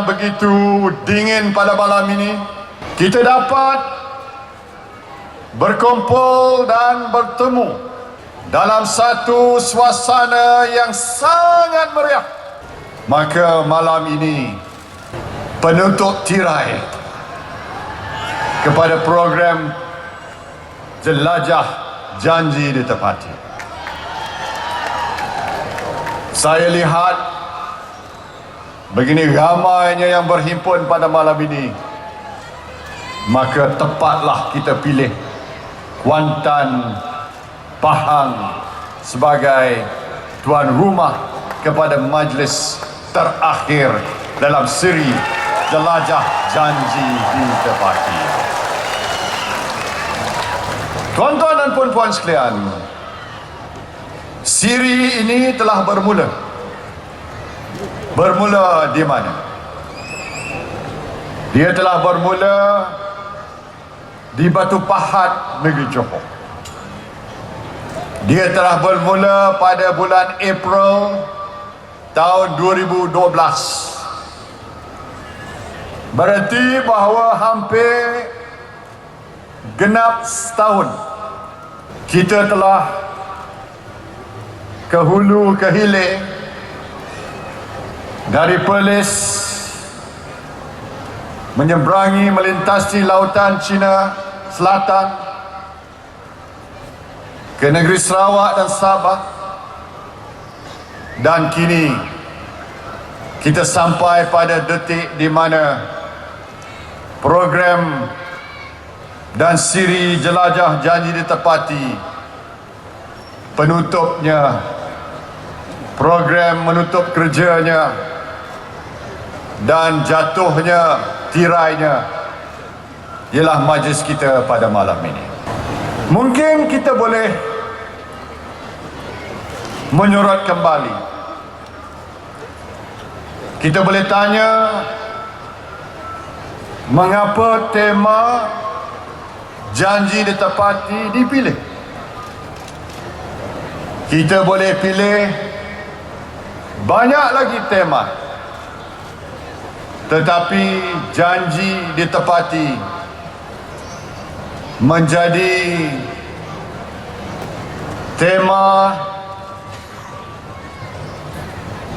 yang begitu dingin pada malam ini. Kita dapat berkumpul dan bertemu dalam satu suasana yang sangat meriah. Maka malam ini penutup tirai kepada program jelajah janji ditepati. Saya lihat begini ramainya yang berhimpun pada malam ini. Maka tepatlah kita pilih Kuantan Pahang sebagai tuan rumah kepada majlis terakhir dalam siri Jelajah Janji Ditepati. Tuan-tuan dan puan-puan sekalian, Siri ini telah bermula. Bermula di mana? Dia telah bermula di Batu Pahat, negeri Johor. Dia telah bermula pada bulan April tahun 2012. Berarti bahawa hampir genap setahun kita telah ke hulu ke hilir dari Perlis menyeberangi melintasi lautan Cina Selatan ke negeri Sarawak dan Sabah. Dan kini kita sampai pada detik di mana program dan siri jelajah janji ditepati. Penutupnya program menutup kerjanya dan jatuhnya tirainya ialah majlis kita pada malam ini. Mungkin kita boleh menyorot kembali. Kita boleh tanya mengapa tema janji ditepati dipilih. Kita boleh pilih banyak lagi tema. Tetapi janji ditepati menjadi tema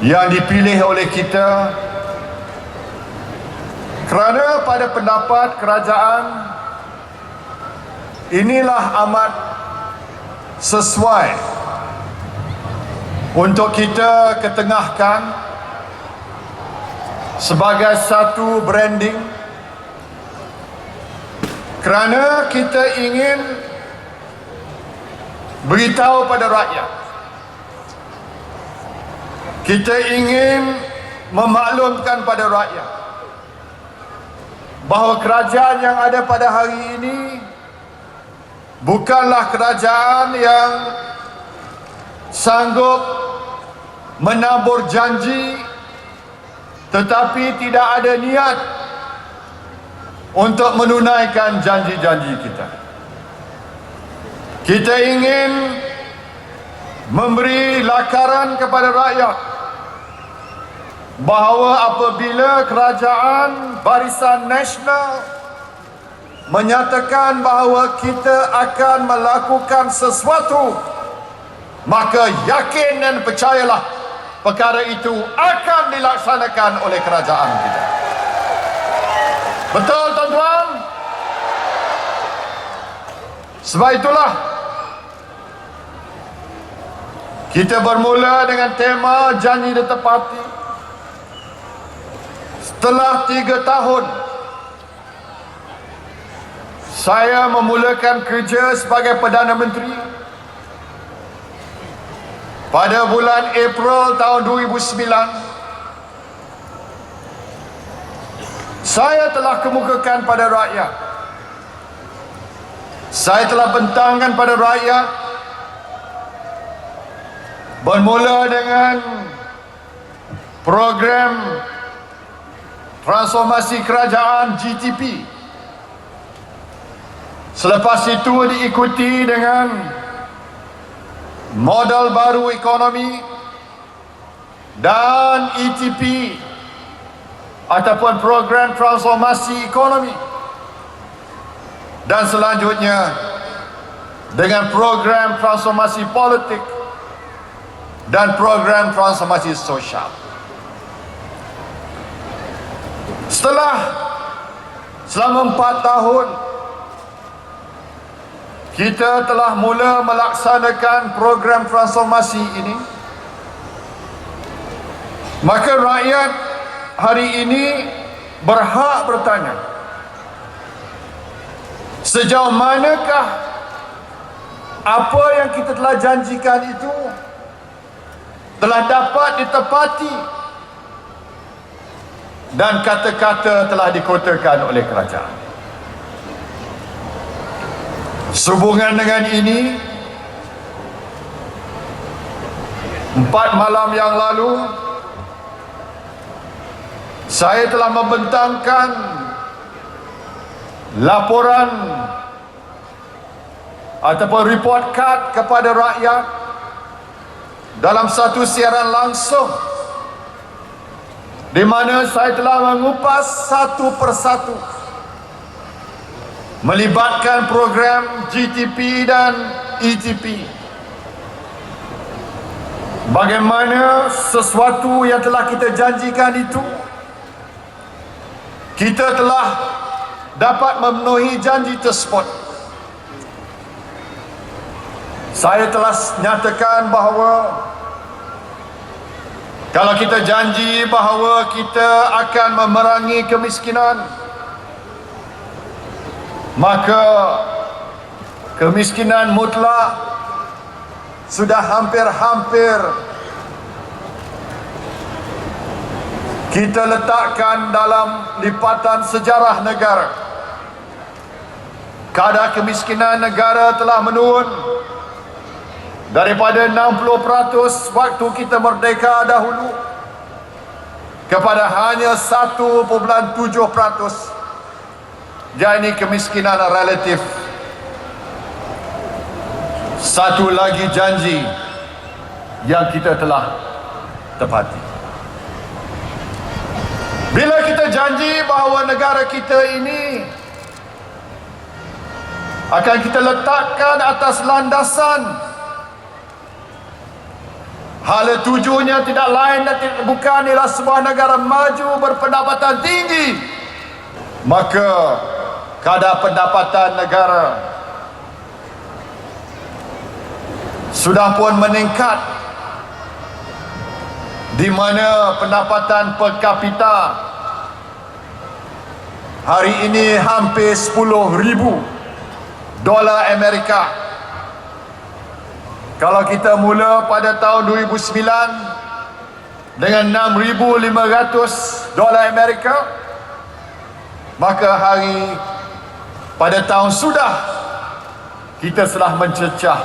yang dipilih oleh kita kerana pada pendapat kerajaan inilah amat sesuai untuk kita ketengahkan sebagai satu branding. Kerana kita ingin beritahu pada rakyat. Kita ingin memaklumkan pada rakyat bahawa kerajaan yang ada pada hari ini bukanlah kerajaan yang sanggup menabur janji tetapi tidak ada niat untuk menunaikan janji-janji kita. Kita ingin memberi lakaran kepada rakyat bahawa apabila kerajaan Barisan Nasional menyatakan bahawa kita akan melakukan sesuatu maka yakin dan percayalah perkara itu akan dilaksanakan oleh kerajaan kita. Betul tuan-tuan? Sebab itulah kita bermula dengan tema janji ditepati. Setelah tiga tahun saya memulakan kerja sebagai Perdana Menteri pada bulan April tahun 2009 saya telah kemukakan pada rakyat. Saya telah bentangkan pada rakyat bermula dengan program transformasi kerajaan GTP selepas itu diikuti dengan modal baru ekonomi dan ETP ataupun program transformasi ekonomi dan selanjutnya dengan program transformasi politik dan program transformasi sosial. Setelah selama empat tahun kita telah mula melaksanakan program transformasi ini maka rakyat hari ini berhak bertanya sejauh manakah apa yang kita telah janjikan itu telah dapat ditepati dan kata-kata telah dikotakan oleh kerajaan. Sehubungan dengan ini, empat malam yang lalu, saya telah membentangkan laporan ataupun report card kepada rakyat dalam satu siaran langsung di mana saya telah mengupas satu persatu melibatkan program GTP dan ETP bagaimana sesuatu yang telah kita janjikan itu kita telah dapat memenuhi janji tersebut. Saya telah nyatakan bahawa kalau kita janji bahawa kita akan memerangi kemiskinan maka kemiskinan mutlak sudah hampir-hampir kita letakkan dalam lipatan sejarah negara. Kadar kemiskinan negara telah menurun. Daripada 60% waktu kita merdeka dahulu kepada hanya 1.7% jadi kemiskinan relatif satu lagi janji yang kita telah tepati bila kita janji bahawa negara kita ini akan kita letakkan atas landasan Hal tujuannya tidak lain dan tidak bukan ialah sebuah negara maju berpendapatan tinggi. Maka kadar pendapatan negara. Sudah pun meningkat. Di mana pendapatan per kapita? Hari ini hampir 10 ribu dolar Amerika. Kalau kita mula pada tahun 2009 dengan 6,500 dolar Amerika, maka hari pada tahun sudah kita telah mencecah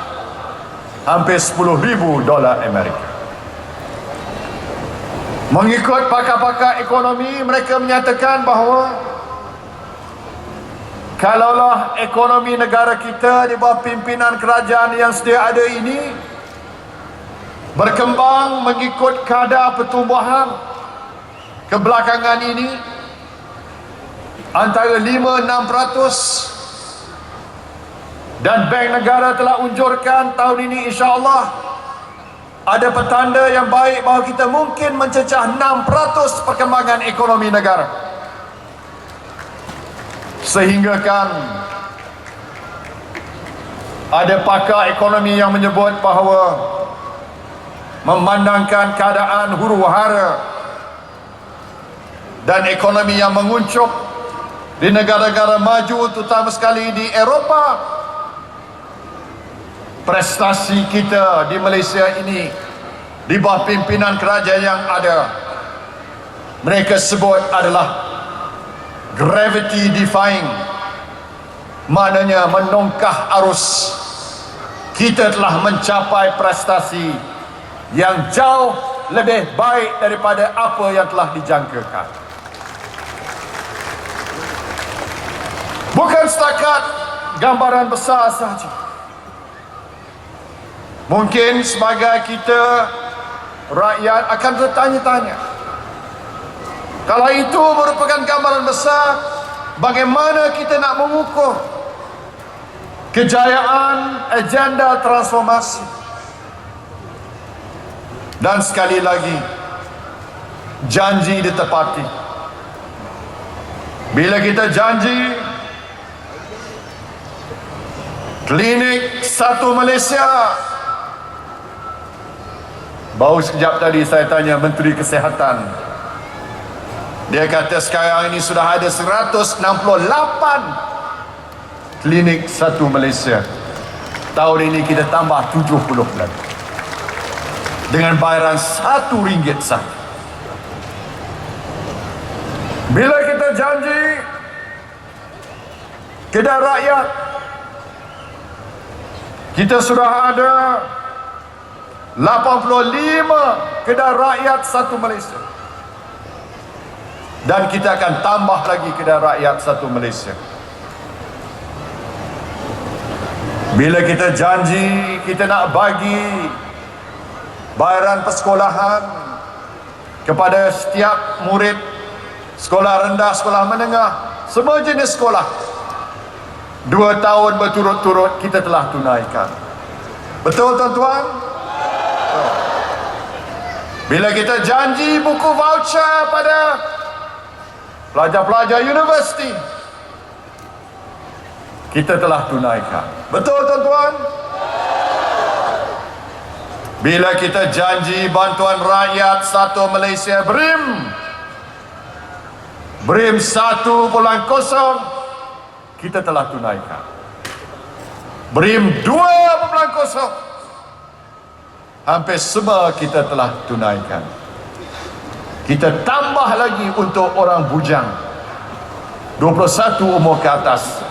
hampir 10,000 dolar Amerika. Mengikut pakar-pakar ekonomi, mereka menyatakan bahawa Kalaulah ekonomi negara kita di bawah pimpinan kerajaan yang sedia ada ini berkembang mengikut kadar pertumbuhan kebelakangan ini antara 5-6% dan bank negara telah unjurkan tahun ini insya-Allah ada petanda yang baik bahawa kita mungkin mencecah 6% perkembangan ekonomi negara. Sehingga kan ada pakar ekonomi yang menyebut bahawa memandangkan keadaan huru hara dan ekonomi yang menguncup di negara-negara maju terutama sekali di Eropah prestasi kita di Malaysia ini di bawah pimpinan kerajaan yang ada mereka sebut adalah gravity defying maknanya menongkah arus kita telah mencapai prestasi yang jauh lebih baik daripada apa yang telah dijangkakan. Bukan setakat gambaran besar sahaja. Mungkin sebagai kita rakyat akan bertanya-tanya. Kalau itu merupakan gambaran besar, bagaimana kita nak mengukur kejayaan agenda transformasi? Dan sekali lagi, janji ditepati. Bila kita janji, klinik satu Malaysia Baru sekejap tadi saya tanya Menteri Kesihatan. Dia kata sekarang ini sudah ada 168 klinik satu Malaysia. Tahun ini kita tambah 70 lagi. Dengan bayaran satu ringgit sahaja. Bila kita janji kedai rakyat kita sudah ada 85 kedai rakyat satu Malaysia. Dan kita akan tambah lagi kedai rakyat satu Malaysia. Bila kita janji kita nak bagi bayaran persekolahan kepada setiap murid sekolah rendah, sekolah menengah semua jenis sekolah dua tahun berturut-turut kita telah tunaikan betul tuan-tuan? Bila kita janji buku voucher pada pelajar-pelajar universiti, kita telah tunaikan. Betul tuan-tuan? Bila kita janji bantuan rakyat satu Malaysia BRIM, BRIM satu bulan kosong, kita telah tunaikan. BRIM dua bulan kosong, hampir semua kita telah tunaikan. Kita tambah lagi untuk orang bujang 21 umur ke atas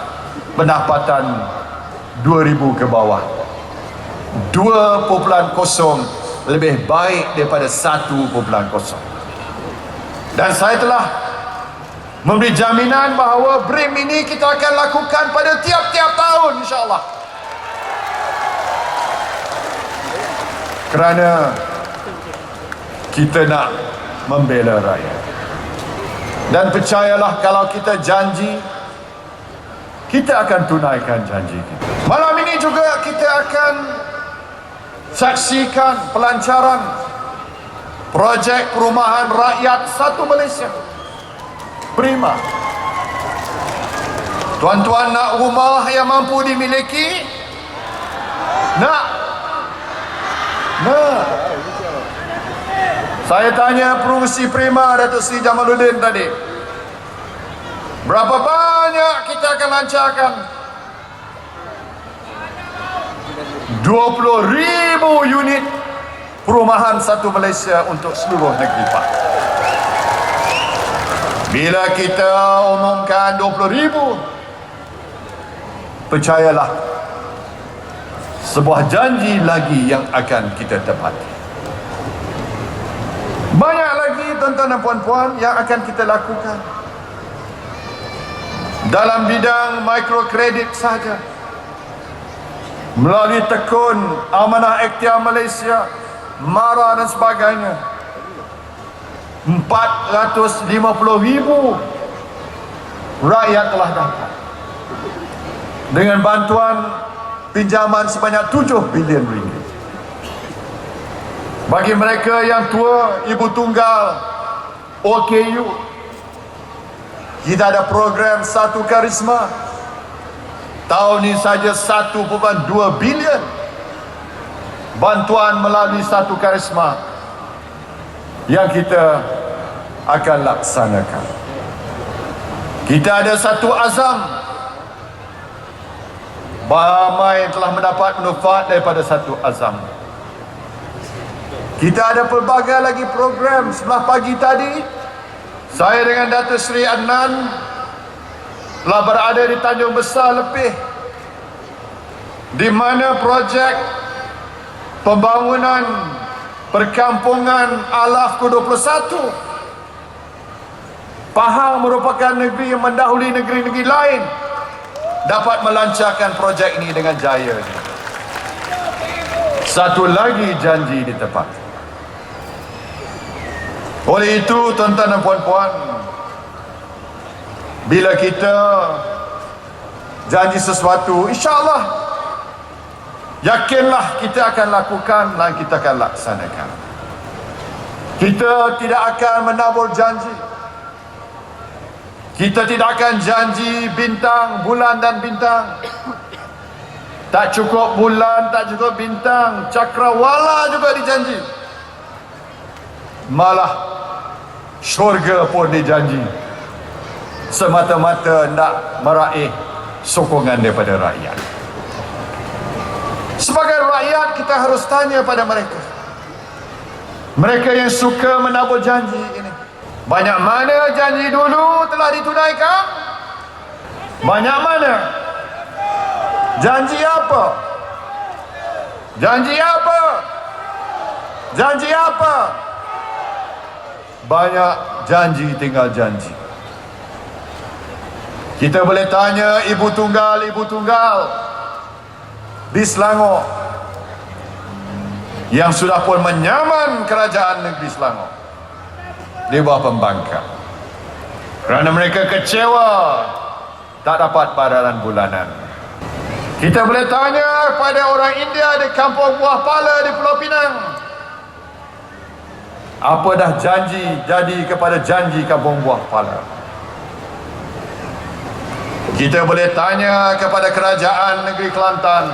pendapatan 2000 ke bawah 2.0 lebih baik daripada 1.0 dan saya telah memberi jaminan bahawa BRIM ini kita akan lakukan pada tiap-tiap tahun insyaAllah. Kerana kita nak membela rakyat. Dan percayalah kalau kita janji kita akan tunaikan janji kita. Malam ini juga kita akan saksikan pelancaran projek perumahan rakyat satu Malaysia prima tuan-tuan nak rumah yang mampu dimiliki nak Nah. Saya tanya Perusi Prima Datuk Seri Jamaluddin tadi. Berapa banyak kita akan lancarkan? 20 ribu unit perumahan satu Malaysia untuk seluruh negeri Pak. Bila kita umumkan 20 ribu, percayalah sebuah janji lagi yang akan kita tepati. Banyak lagi tuan-tuan dan puan-puan yang akan kita lakukan. Dalam bidang mikrokredit saja. Melalui tekun amanah ikhtiar Malaysia, MARA dan sebagainya. 450 ribu rakyat telah dapat. Dengan bantuan pinjaman sebanyak 7 bilion ringgit. Bagi mereka yang tua, ibu tunggal, OKU, kita ada program satu karisma. Tahun ini saja 1.2 bilion bantuan melalui satu karisma yang kita akan laksanakan. Kita ada satu azam Ramai telah mendapat manfaat daripada satu azam. Kita ada pelbagai lagi program sebelah pagi tadi. Saya dengan Datuk Seri Adnan telah berada di Tanjung Besar lebih di mana projek pembangunan perkampungan Alaf ke-21 Pahang merupakan negeri yang mendahului negeri-negeri lain. Dapat melancarkan projek ini dengan jaya. Satu lagi janji ditepati oleh itu tuan-tuan dan puan-puan bila kita janji sesuatu insyaAllah yakinlah kita akan lakukan dan kita akan laksanakan. Kita tidak akan menabur janji. Kita tidak akan janji bintang, bulan dan bintang. Tak cukup bulan, tak cukup bintang. Cakrawala juga dijanji. Malah syurga pun dijanji. Semata-mata nak meraih sokongan daripada rakyat sebagai rakyat kita harus tanya pada mereka. Mereka yang suka menabur janji ini. Banyak mana janji dulu telah ditunaikan? Banyak mana? Janji apa? Janji apa? Janji apa? Banyak janji tinggal janji. Kita boleh tanya ibu tunggal ibu tunggal di Selangor yang sudah pun menyaman kerajaan negeri Selangor di bawah pembangkang. Kerana mereka kecewa tak dapat bayaran bulanan. Kita boleh tanya kepada orang India di kampung Buah Pala di Pulau Pinang apa dah janji jadi kepada janji kampung Buah Pala? Kita boleh tanya kepada kerajaan negeri Kelantan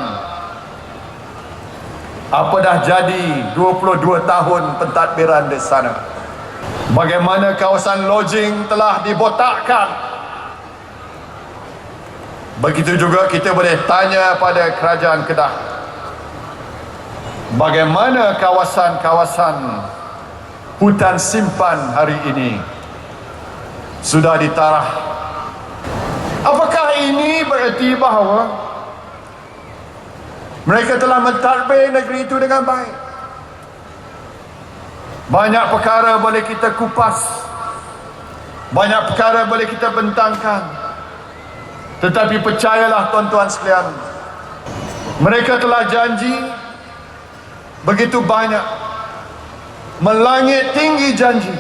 apa dah jadi 22 tahun pentadbiran di sana? Bagaimana kawasan lodging telah dibotakkan? Begitu juga kita boleh tanya pada kerajaan Kedah. Bagaimana kawasan-kawasan hutan simpan hari ini sudah ditarah? Apakah ini bererti bahawa mereka telah mentadbir negeri itu dengan baik. Banyak perkara boleh kita kupas. Banyak perkara boleh kita bentangkan. Tetapi percayalah tuan-tuan sekalian. Mereka telah janji begitu banyak. Melangit tinggi janji.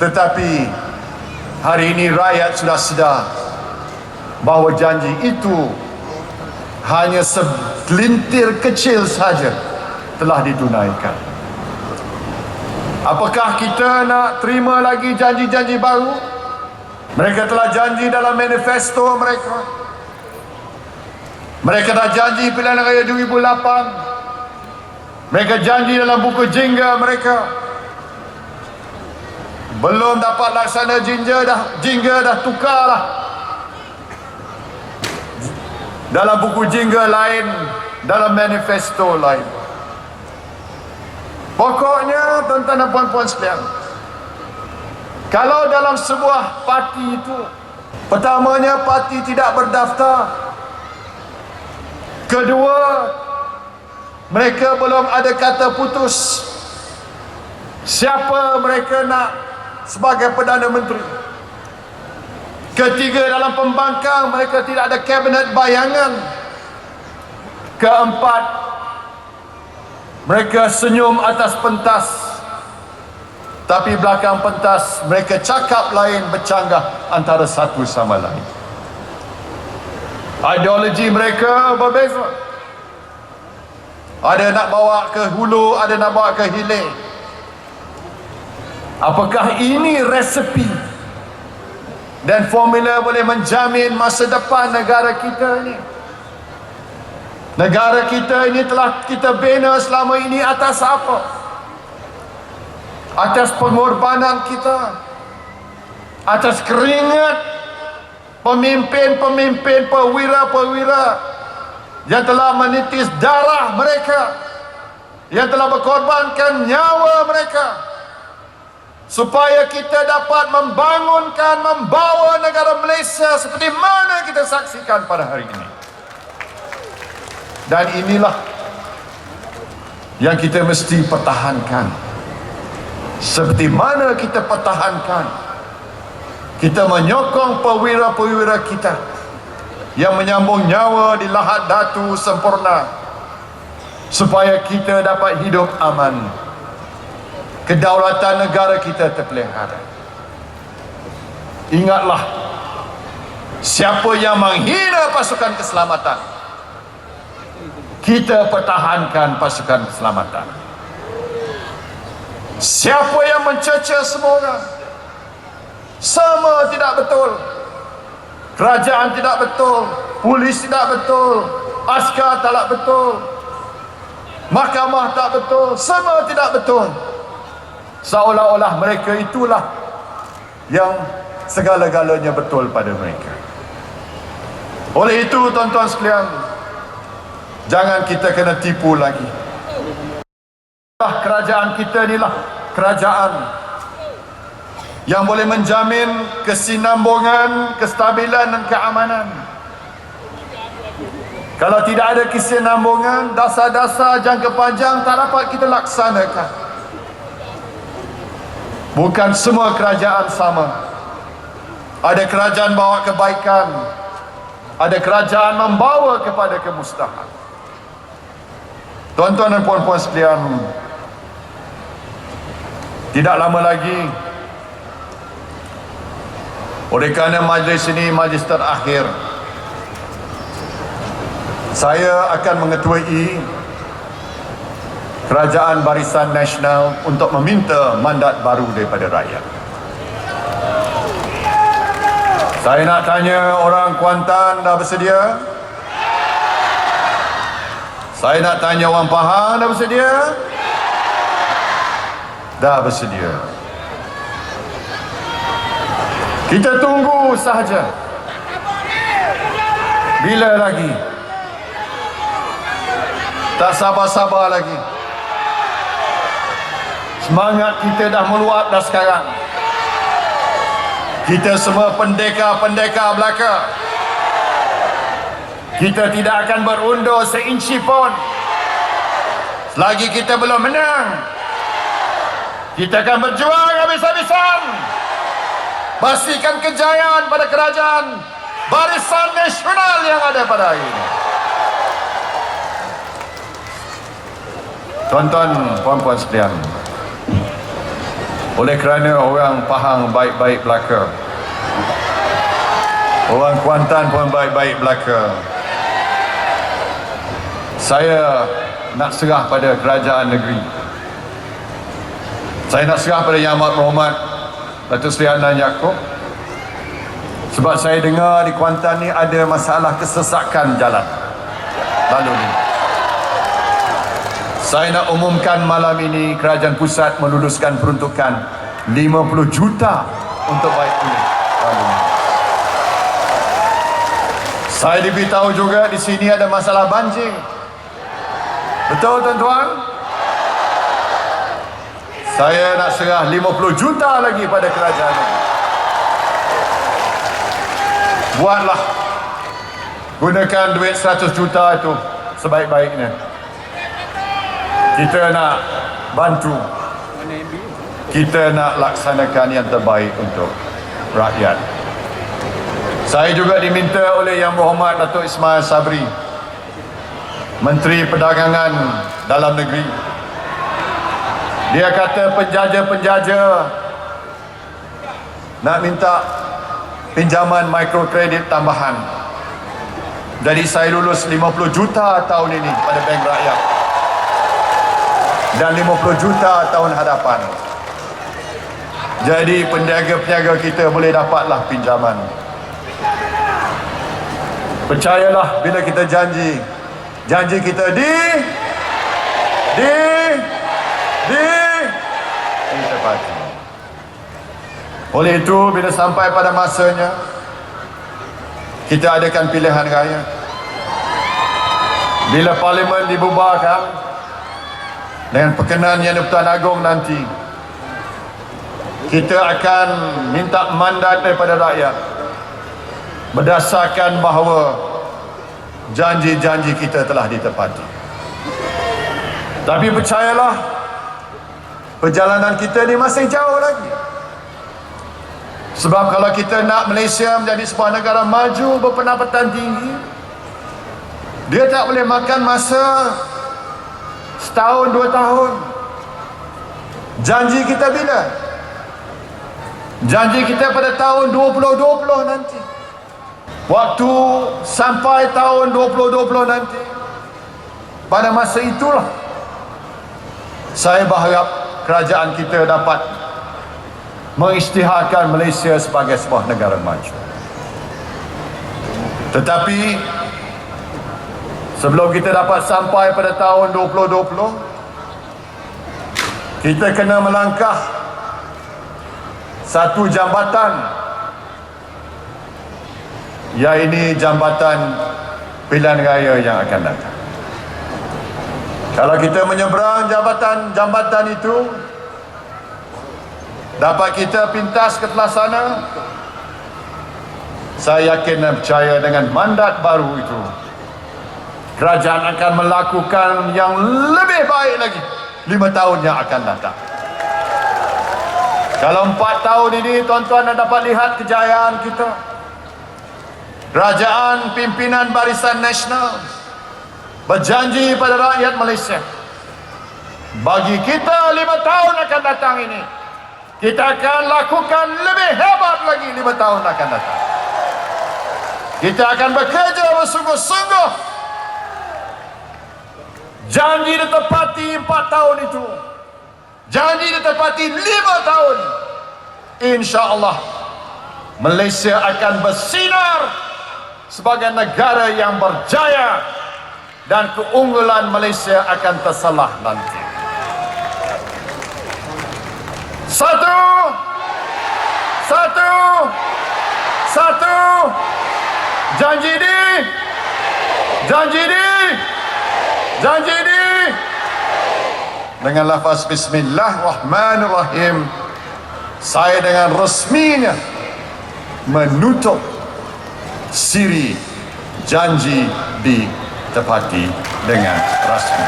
Tetapi hari ini rakyat sudah sedar bahawa janji itu hanya segelintir kecil saja telah ditunaikan apakah kita nak terima lagi janji-janji baru mereka telah janji dalam manifesto mereka. Mereka dah janji pilihan raya 2008. Mereka janji dalam buku jingga mereka. Belum dapat laksana jingga dah jingga dah tukarlah. Dalam buku jingga lain, dalam manifesto lain. Pokoknya tuan-tuan dan puan-puan sekalian, kalau dalam sebuah parti itu Pertamanya parti tidak berdaftar Kedua Mereka belum ada kata putus Siapa mereka nak Sebagai Perdana Menteri Ketiga dalam pembangkang Mereka tidak ada kabinet bayangan Keempat Mereka senyum atas pentas tapi belakang pentas mereka cakap lain bercanggah antara satu sama lain. Ideologi mereka berbeza. Ada nak bawa ke hulu, ada nak bawa ke hilir. Apakah ini resepi dan formula boleh menjamin masa depan negara kita ini? Negara kita ini telah kita bina selama ini atas apa? atas pengorbanan kita atas keringat pemimpin-pemimpin perwira-perwira yang telah menitis darah mereka yang telah berkorbankan nyawa mereka supaya kita dapat membangunkan membawa negara Malaysia seperti mana kita saksikan pada hari ini. Dan inilah yang kita mesti pertahankan. Seperti mana kita pertahankan? Kita menyokong perwira-perwira kita yang menyambung nyawa di lahat datu sempurna supaya kita dapat hidup aman kedaulatan negara kita terpelihara. Ingatlah siapa yang menghina pasukan keselamatan kita pertahankan pasukan keselamatan. Siapa yang mencerca semua orang sama tidak betul. Kerajaan tidak betul polis tidak betul askar tak betul mahkamah tak betul semua tidak betul seolah-olah mereka itulah yang segala-galanya betul pada mereka oleh itu tuan-tuan sekalian jangan kita kena tipu lagi kerajaan kita inilah kerajaan yang boleh menjamin kesinambungan, kestabilan dan keamanan. Kalau tidak ada kesinambungan, dasar-dasar jangka panjang tak dapat kita laksanakan. Bukan semua kerajaan sama. Ada kerajaan bawa kebaikan. Ada kerajaan membawa kepada kemusnahan. Tuan-tuan dan puan-puan sekalian, tidak lama lagi oleh kerana majlis ini majlis terakhir saya akan mengetuai Kerajaan Barisan Nasional untuk meminta mandat baru daripada rakyat. Saya nak tanya orang Kuantan dah bersedia? Saya nak tanya orang Pahang dah bersedia? Dah bersedia. Kita tunggu sahaja. Bila lagi? Tak sabar-sabar lagi. Semangat kita dah meluap dah sekarang. Kita semua pendekar-pendekar belaka. Kita tidak akan berundur seinci pun. Selagi kita belum menang. Kita akan berjuang habis-habisan. Pastikan kejayaan pada kerajaan barisan nasional yang ada pada hari ini. Tuan-tuan, puan-puan sekalian. Oleh kerana orang Pahang baik-baik belaka. Orang Kuantan pun baik-baik belaka. Saya nak serah pada kerajaan negeri. Saya nak serah pada Yang Amat Berhormat Datuk Seri Adnan Yaakob. Sebab saya dengar di Kuantan ni ada masalah kesesakan jalan. Lalu ni. Saya nak umumkan malam ini kerajaan pusat meluluskan peruntukan 50 juta untuk baik ini. Saya diberitahu juga di sini ada masalah banjir. Betul tuan-tuan? Saya nak serah 50 juta lagi pada kerajaan ini. Buatlah. Gunakan duit 100 juta itu sebaik-baiknya. Kita nak bantu. Kita nak laksanakan yang terbaik untuk rakyat. Saya juga diminta oleh Yang Berhormat Datuk Ismail Sabri Menteri Perdagangan Dalam Negeri dia kata penjaja-penjaja nak minta pinjaman mikrokredit tambahan. Jadi saya lulus 50 juta tahun ini pada Bank Rakyat. Dan 50 juta tahun hadapan. Jadi peniaga-peniaga kita boleh dapatlah pinjaman. Percayalah bila kita janji. Janji kita di di di ditepati. Oleh itu, bila sampai pada masanya, kita adakan pilihan raya. Bila parlimen dibubarkan, dengan perkenan Yang Dipertuan Agong nanti, kita akan minta mandat daripada rakyat berdasarkan bahawa janji-janji kita telah ditepati. Tapi percayalah, perjalanan kita ni masih jauh lagi. Sebab kalau kita nak Malaysia menjadi sebuah negara maju berpendapatan tinggi, dia tak boleh makan masa setahun dua tahun. Janji kita bila? Janji kita pada tahun 2020 nanti. Waktu sampai tahun 2020 nanti. Pada masa itulah saya berharap kerajaan kita dapat mengisytiharkan Malaysia sebagai sebuah negara maju. Tetapi sebelum kita dapat sampai pada tahun 2020 kita kena melangkah satu jambatan ya ini jambatan pilihan raya yang akan datang. Kalau kita menyeberang jambatan-jambatan itu dapat kita pintas ke telah sana saya yakin dan percaya dengan mandat baru itu kerajaan akan melakukan yang lebih baik lagi. Lima tahun yang akan datang. Kalau empat tahun ini tuan-tuan dapat lihat kejayaan kita. Kerajaan pimpinan barisan nasional berjanji pada rakyat Malaysia bagi kita lima tahun akan datang ini kita akan lakukan lebih hebat lagi lima tahun akan datang. Kita akan bekerja bersungguh-sungguh janji ditepati empat tahun itu. Janji ditepati lima tahun. insyaAllah Malaysia akan bersinar sebagai negara yang berjaya dan keunggulan Malaysia akan tersalah nanti. Satu, satu, satu, janji di, janji di, janji di. Dengan lafaz Bismillahirrahmanirrahim, saya dengan resminya menutup siri janji di tepati dengan rasmi.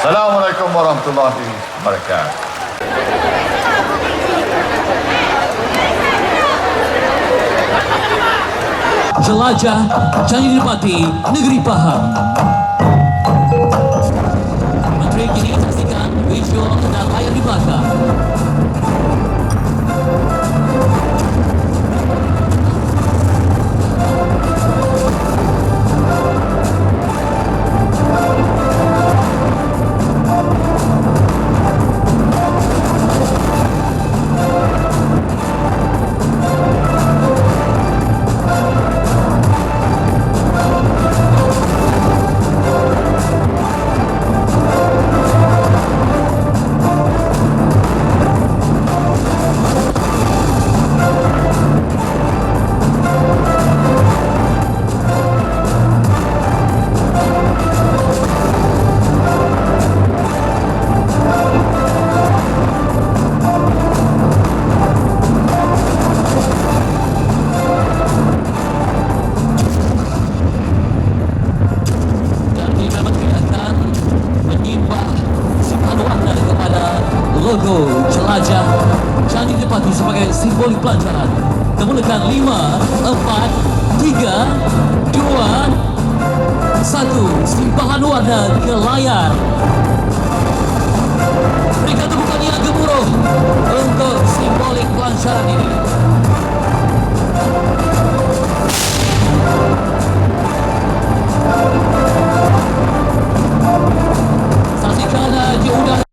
Assalamualaikum warahmatullahi wabarakatuh. Jelajah Janji Dipati Negeri Pahang Menteri kini saksikan visual dan layar di pelajaran. Temulakan 5, 4, 3, 2, 1. Simpahan warna ke layar. Mereka temukan yang gemuruh untuk simbolik pelancaran ini. Saksikan di udara.